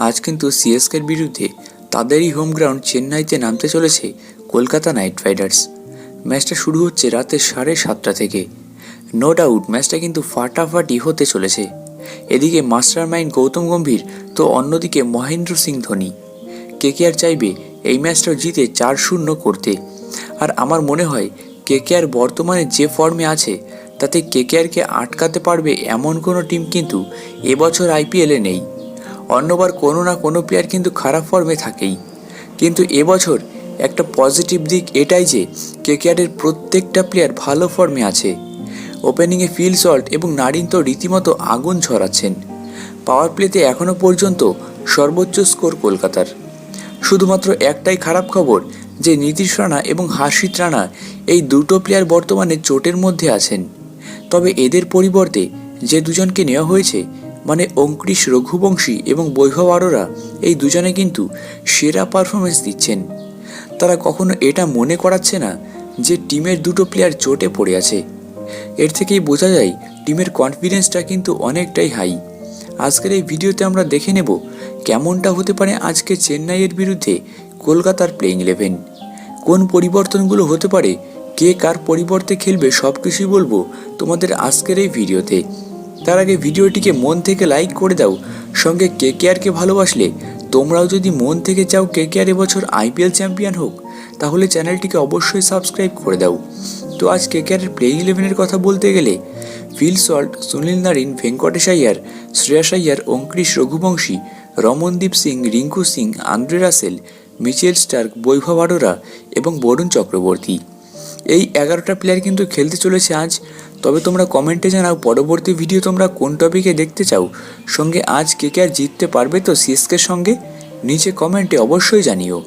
আজ কিন্তু সিএসকের বিরুদ্ধে তাদেরই হোম গ্রাউন্ড চেন্নাইতে নামতে চলেছে কলকাতা নাইট রাইডার্স। ম্যাচটা শুরু হচ্ছে রাতে সাড়ে সাতটা থেকে। নো ডাউট ম্যাচটা কিন্তু ফাটাফাটি হতে চলেছে। এদিকে মাস্টার মাইন্ড গৌতম গম্ভীর তো অন্যদিকে মহেন্দ্র সিং ধোনি। কেকেআর চাইবে এই ম্যাচটা জিতে চার শূন্য করতে। আর আমার মনে হয় কেকেআর বর্তমানে যে ফর্মে আছে, তাতে কে কেকেআরকে আটকাতে পারবে এমন কোনো টিম কিন্তু এবছর আইপিএলে নেই। অন্যবার কোনো না কোনো প্লেয়ার কিন্তু খারাপ ফর্মে থাকেই। কিন্তু এবছর একটা পজিটিভ দিক এটাই যে কেকেআরের প্রত্যেকটা প্লেয়ার ভালো ফর্মে আছে। ওপেনিংয়ে ফিল সল্ট এবং নারিন তো রীতিমতো আগুন ছড়াচ্ছেন পাওয়ার প্লেতে এখনও পর্যন্ত সর্বোচ্চ স্কোর কলকাতার। শুধুমাত্র একটাই খারাপ খবর যে, নীতিশ রানা এবং হার্ষিত রানা এই দুটো প্লেয়ার বর্তমানে চোটের মধ্যে আছেন। তবে এদের পরিবর্তে যে দুজনকে নেওয়া হয়েছে মানে অঙ্কুরিশ রঘুবংশী এবং বৈভব আরোরা এই দুজনে কিন্তু সেরা পারফরমেন্স দিচ্ছেন। তারা কখনো এটা মনে করাচ্ছে না যে টিমের দুটো প্লেয়ার চোটে পড়ে আছে। এর থেকেই বোঝা যায়, টিমের কনফিডেন্সটা কিন্তু অনেকটাই হাই আজকের এই ভিডিওতে আমরা দেখে নেব কেমনটা হতে পারে আজকে চেন্নাইয়ের বিরুদ্ধে কলকাতার প্লেইং ইলেভেন কোন পরিবর্তনগুলো হতে পারে, কে কার পরিবর্তে খেলবে সব কিছুই বলব তোমাদের আজকের এই ভিডিওতে। তার আগে ভিডিওটিকে মন থেকে লাইক করে দাও। সঙ্গে কে কেআরকে ভালোবাসলে তোমরাও যদি মন থেকে চাও K KR IPL IPL champion হোক, তাহলে চ্যানেলটিকে অবশ্যই সাবস্ক্রাইব করে দাও। তো আজ কে কেআরের প্লেইং ইলেভেনের কথা বলতে গেলে Phil Salt Sunil Narine Venkatesh Iyer Shreyas Iyer Angkrish Raghuvanshi Ramandeep Singh Rinku Singh Andre Russell Mitchell Starc Vaibhav Arora এবং বরুণ চক্রবর্তী এই এগারোটা প্লেয়ার কিন্তু খেলতে চলেছে আজ। তবে তোমরা কমেন্টে জানাও পরবর্তী ভিডিও তোমরা কোন টপিকে দেখতে চাও। সঙ্গে আজ কে কে আর জিততে পারবে তো সিএসকের সঙ্গে? নিচে কমেন্টে অবশ্যই জানিও।